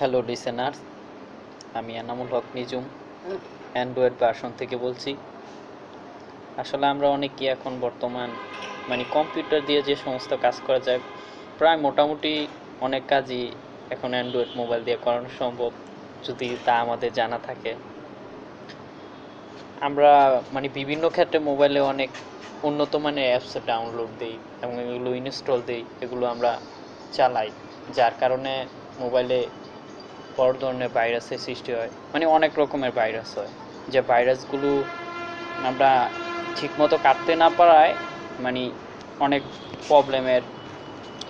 Hello listeners আমি Enamul Haque Nijum Android version থেকে বলছি। আসলে আমরা অনেকেই এখন বর্তমান মানে কম্পিউটার দিয়ে যে সমস্ত কাজ করা যায়, প্রায় মোটামুটি অনেক কাজই এখন অ্যান্ড্রয়েড মোবাইল দিয়ে করানো সম্ভব, যদি তা আমাদের জানা থাকে। আমরা মানে বিভিন্ন ক্ষেত্রে মোবাইলে অনেক উন্নত মানের অ্যাপস ডাউনলোড দিই এবং এগুলো ইনস্টল দিই, এগুলো আমরা চালাই। যার কারণে মোবাইলে বড় ধরনের ভাইরাসের সৃষ্টি হয়। মানে অনেক রকমের ভাইরাস হয়। যে ভাইরাসগুলো আমরা ঠিকমতো কাটতে না পারায় মানে অনেক প্রবলেমের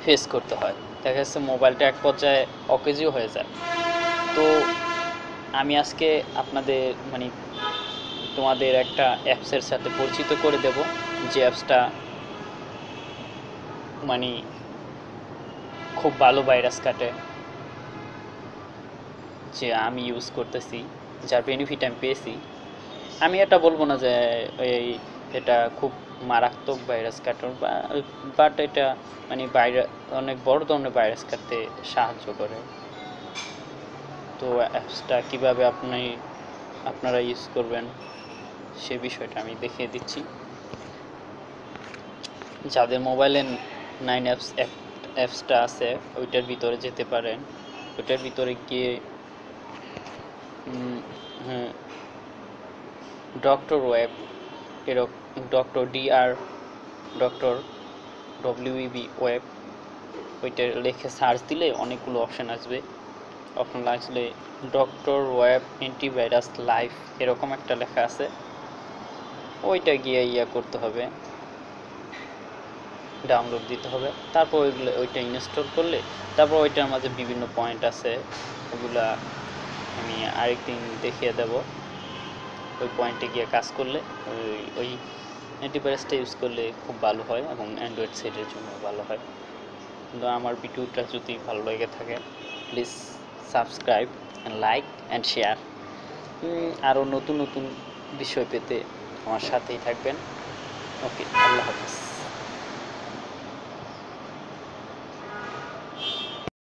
ফেস করতে হয়। দেখা যাচ্ছে মোবাইলটা এক পর্যায়ে অকেজিও হয়ে যায়। তো আমি আজকে আপনাদের মানে তোমাদের একটা অ্যাপসের সাথে পরিচিত করে দেব। যে অ্যাপসটা মানে খুব ভালো ভাইরাস কাটে। যে আমি ইউজ করতেছি, যার বেনিফিট আমি পেয়েছি, আমি এটা বলব না যে এই এটা খুব মারাত্মক ভাইরাস কাটার বা বাট এটা মানে ভাইরাস অনেক বড় ধরনের ভাইরাস কাটতে সাহায্য করে। তো অ্যাপসটা কীভাবে আপনি, আপনারা ইউজ করবেন, সে বিষয়টা আমি দেখিয়ে দিচ্ছি। যাদের মোবাইলে নাইন অ্যাপস অ্যাপসটা আছে, ওইটার ভিতরে যেতে পারেন। ওইটার ভিতরে গিয়ে ডক্টর ওয়েব এরকম doctor DR doctor WEB web, ওইটা লিখে সার্চ দিলে অনেকগুলো অপশান আসবে। অপশান আসলে ডক্টর ওয়েব অ্যান্টিভাইরাস লাইফ এরকম একটা লেখা আছে। ওইটা গিয়ে ইয়া করতে হবে। ডাউনলোড দিতে হবে। তারপর ওইগুলো, ওইটা ইনস্টল করলে, তারপর ওইটার মাঝে বিভিন্ন পয়েন্ট আছে। ওগুলা আমি আরেকদিন দেখিয়ে দেব। ওই পয়েন্টে গিয়ে কাজ করলে ওই ওই অ্যান্টিভাইরাসটা ইউজ করলে খুব ভালো হয় এবং অ্যান্ড্রয়েড সেটের জন্য ভালো হয়। কিন্তু আমার ভিডিওটা যদি ভালো লেগে থাকে please subscribe like and share আরও নতুন নতুন বিষয় পেতে আমার সাথেই থাকবেন। ওকে আল্লাহ হাফিজ।